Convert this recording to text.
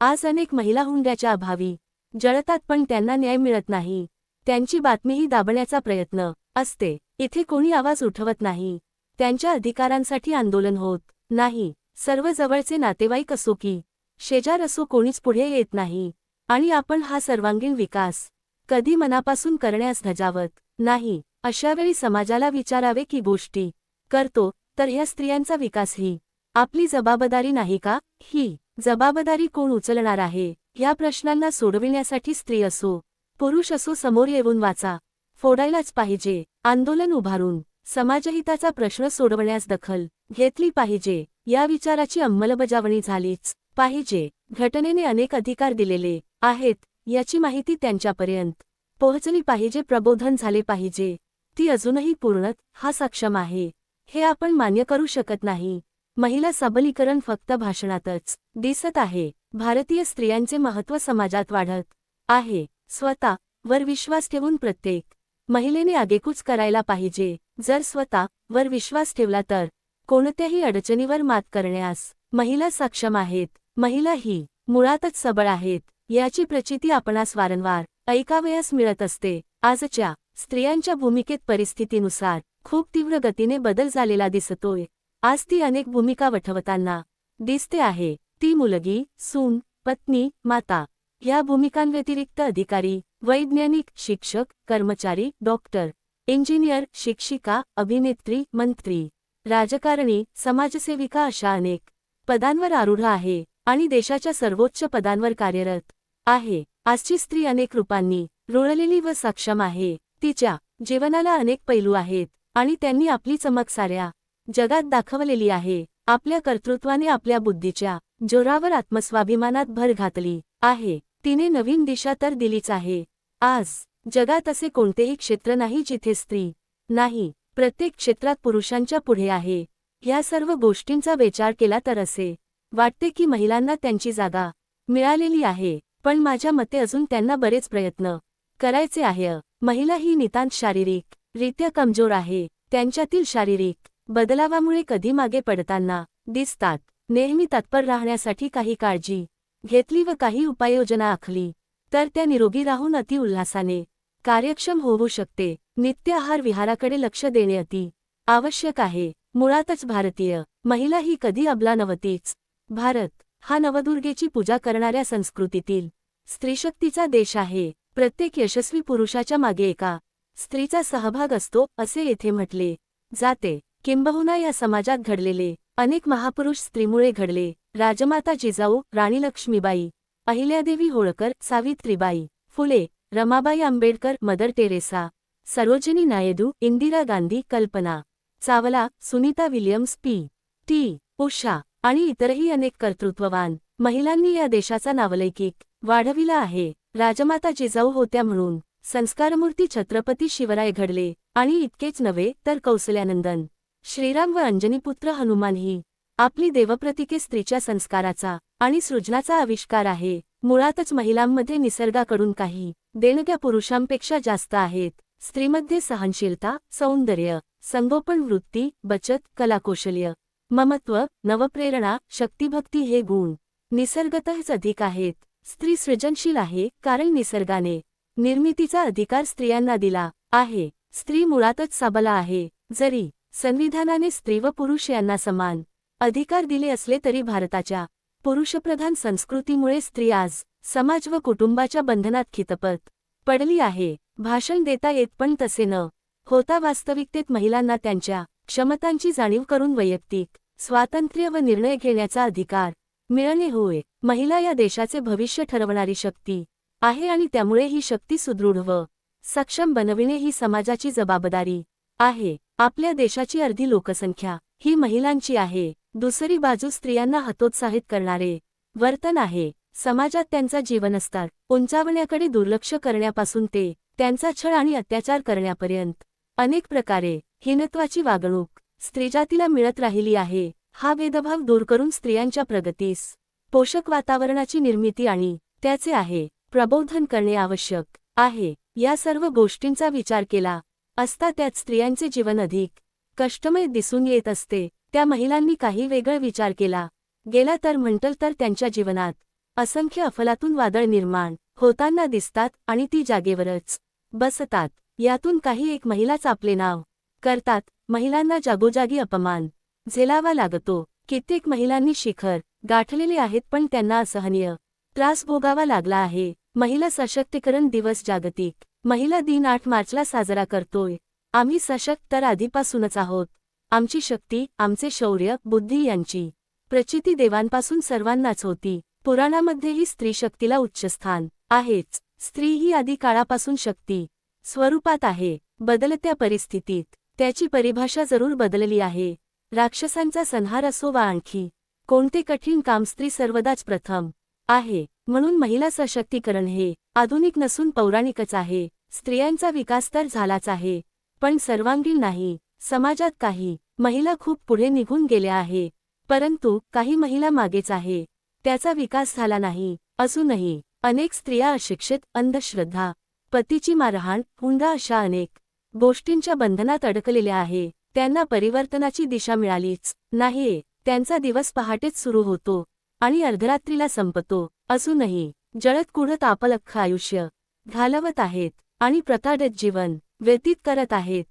आज अनेक महिला हुंड्याच्या अभावी जळतात पण त्यांना न्याय मिळत नाही. त्यांची बातमीही दाबण्याचा प्रयत्न असते. इथे कोणी आवाज उठवत नाही. त्यांच्या अधिकारांसाठी आंदोलन होत नाही. सर्व जवळचे नातेवाईक असो की शेजार असो कोणीच पुढे येत नाही. आणि आपण हा सर्वांगीण विकास कधी मनापासून करण्यास धजावत नाही. अशावेळी समाजाला विचारावे की गोष्टी करतो तर ह्या स्त्रियांचा विकासही आपली जबाबदारी नाही का? ही जबाबदारी कोण उचलणार आहे? या प्रश्नांना सोडविण्यासाठी स्त्री असो पुरुष असो समोर येऊन वाचा. फोडायलाच पाहिजे. आंदोलन उभारून समाजहिताचा प्रश्न सोडवण्यास दखल घेतली पाहिजे. या विचाराची अंमलबजावणी झालीच पाहिजे. घटनेने अनेक अधिकार दिलेले आहेत याची माहिती त्यांच्यापर्यंत पोहोचली पाहिजे. प्रबोधन झाले पाहिजे. ती अजूनही पूर्णत हा सक्षम आहे. हे आपण मान्य करू शकत नाही. महिला सबलीकरण फक्त भाषणातच दिसत आहे. भारतीय स्त्रियांचे महत्त्व समाजात वाढत आहे. स्वतः वर विश्वास ठेवून प्रत्येक महिलेने आगेकूच करायला पाहिजे. जर स्वतः वर विश्वास ठेवला तर कोणत्याही अडचणीवर मात करण्यास महिला सक्षम आहेत. महिला ही मुळातच सबळ आहेत. याची प्रचिती आपणास वारंवार ऐकावयास मिळत असते. आजच्या स्त्रियांच्या भूमिकेत परिस्थितीनुसार खूप तीव्र गतीने बदल झालेला दिसतोय. आज ती अनेक भूमिका वठवताना दिसते आहे. ती मुलगी सून पत्नी माता ह्या भूमिकांव्यतिरिक्त अधिकारी वैज्ञानिक शिक्षक कर्मचारी डॉक्टर इंजिनियर शिक्षिका अभिनेत्री मंत्री राजकारणी समाजसेविका अशा अनेक पदांवर आरूढ आहे आणि देशाच्या सर्वोच्च पदांवर कार्यरत आहे. आजची स्त्री अनेक रूपांनी रुळलेली व सक्षम आहे. तिच्या जीवनाला अनेक पैलू आहेत आणि त्यांनी आपली चमक साऱ्या जगात दाखवलेली आहे. आपल्या कर्तृत्वाने आपल्या बुद्धीच्या जोरावर आत्मस्वाभिमानात भर घातली आहे. तिने नवीन दिशा तर दिलीच आहे. आज जगात असे कोणतेही क्षेत्र नाही जिथे स्त्री नाही प्रत्येक क्षेत्रात पुरुषांच्या पुढे आहे. या सर्व गोष्टींचा विचार केला तर असे वाटते की महिलांना त्यांची जागा मिळालेली आहे. पण माझ्या मते अजून त्यांना बरेच प्रयत्न करायचे आहे. महिला ही नितांत शारीरिक रित्या कमजोर आहे. त्यांच्यातील शारीरिक बदलावामुळे कधी मागे पडताना दिसतात. नेहमी तत्पर राहण्यासाठी काही काळजी घेतली व काही उपाययोजना आखली तर त्या निरोगी राहून अतिउल्हासाने कार्यक्षम होऊ शकते. नित्य आहार विहाराकडे लक्ष देणे अति आवश्यक आहे. मुळातच भारतीय महिला ही कधी अबला नव्हतीच भारत हा नवदुर्गेची पूजा करणाऱ्या संस्कृतीतील स्त्रीशक्तीचा देश आहे. प्रत्येक यशस्वी पुरुषाच्या मागे एका स्त्रीचा सहभाग असतो असे येथे म्हटले जाते. किंबहुना या समाजात घडलेले अनेक महापुरुष स्त्रीमुळे घडले. Rajmata Jijau Rani Lakshmibai Ahilyadevi Holkar Savitribai Phule Ramabai Ambedkar Mother Teresa Sarojini Naidu Indira Gandhi Kalpana Chawla Sunita Williams P. T. Usha आणि इतरही अनेक कर्तृत्ववान महिलांनी या देशाचा नावलैकिक वाढविला आहे. राजमाता जिजाऊ होत्या म्हणून संस्कारमूर्ती छत्रपती शिवराय घडले आणि इतकेच नव्हे तर कौसल्यानंदन श्रीराम व अंजनीपुत्र हनुमानही आपली देवप्रतिके स्त्रीच्या संस्काराचा आणि सृजनाचा आविष्कार आहे. मुळातच महिलांमध्ये निसर्गाकडून काही देणग्या पुरुषांपेक्षा जास्त आहेत. स्त्रीमध्ये सहनशीलता सौंदर्य संगोपन वृत्ती बचत कलाकौशल्य ममत्व नवप्रेरणा शक्तिभक्ती हे गुण निसर्गतच अधिक आहेत. स्त्री सृजनशील आहे कारण निसर्गाने निर्मितीचा अधिकार स्त्रियांना दिला आहे. स्त्री मुळातच सबला आहे. जरी संविधानाने स्त्री व पुरुष यांना समान अधिकार दिले असले तरी भारताच्या पुरुषप्रधान संस्कृतीमुळे स्त्री आज समाज व कुटुंबाच्या बंधनात खितपत पडली आहे. भाषण देता येत पण तसे न होता वास्तविकतेत महिलांना त्यांच्या क्षमतांची जाणीव करून वैयक्तिक स्वातंत्र्य व निर्णय घेण्याचा अधिकार मिळणे होय. महिला या देशाचे भविष्य ठरवणारी शक्ती आहे आणि त्यामुळे ही शक्ती सुदृढ व सक्षम बनविणे ही समाजाची जबाबदारी आहे. आपल्या देशाची अर्धी लोकसंख्या ही महिलांची आहे. दुसरी बाजू स्त्रियांना हतोत्साहित करणारे वर्तन आहे. समाजात त्यांचा जीवनस्तर उंचावण्याकडे दुर्लक्ष करण्यापासून ते त्यांचा छळ आणि अत्याचार करण्यापर्यंत अनेक प्रकारे हिनत्वाची वागणूक स्त्रीजातीला मिळत राहिली आहे. हा भेदभाव दूर करून स्त्रियांच्या प्रगतीस पोषक वातावरणाची निर्मिती आणि त्याचे आहे प्रबोधन करणे आवश्यक आहे. या सर्व गोष्टींचा विचार केला असता त्यात स्त्रियांचे जीवन अधिक कष्टमय दिसून येत असते. त्या महिलांनी काही वेगळ विचार केला. गेला तर म्हणतल तर त्यांच्या जीवनात असंख्य अफलातून वादळ निर्माण होताना दिसतात आणि ती जागेवरच बसतात. यातून काही एक महिलाच आपले नाव करतात. महिलांना जागोजागी अपमान झेलावा लागतो. कित्येक महिलांनी शिखर गाठलेले आहेत पण त्यांना असहनीय त्रास भोगावा लागला आहे. महिला सशक्तीकरण दिवस जागतिक महिला दिन आठ मार्चला साजरा करतोय. आम्ही सशक्त तर आधीपासूनच आहोत. आमची शक्ती आमचे शौर्य बुद्धी यांची प्रचिती देवांपासून सर्वांनाच होती. पुराणामध्येही स्त्री शक्तीला उच्चस्थान आहेच. स्त्री ही आधी काळापासून शक्ती स्वरूपात आहे. बदलत्या परिस्थितीत त्याची परिभाषा जरूर बदलली आहे. राक्षसांचा संहार असो वा आणखी कोणते कठीण काम स्त्री सर्वदाच प्रथम आहे. म्हणून महिला सशक्तीकरण हे आधुनिक नसून पौराणिकच आहे. स्त्रियांचा विकास तर झालाच आहे पण सर्वांगीण नाही. समाजात काही महिला खूप पुढे निघून गेल्या आहे परंतु काही महिला मागेच आहे. त्याचा विकास झाला नाही असूनही अनेक स्त्रिया अशिक्षित अंधश्रद्धा पतीची मारहाण हुंडा अशा अनेक गोष्टींच्या बंधनात अडकलेल्या आहे. त्यांना परिवर्तनाची दिशा मिळालीच नाहीये. त्यांचा दिवस पहाटेच सुरू होतो. आणि अर्धरात्रीला संपतो. असूनही जळत कुढत आपलं अख्खं आयुष्य. घालवत आहेत आणि प्रताडत जीवन व्यतीत करत आहेत.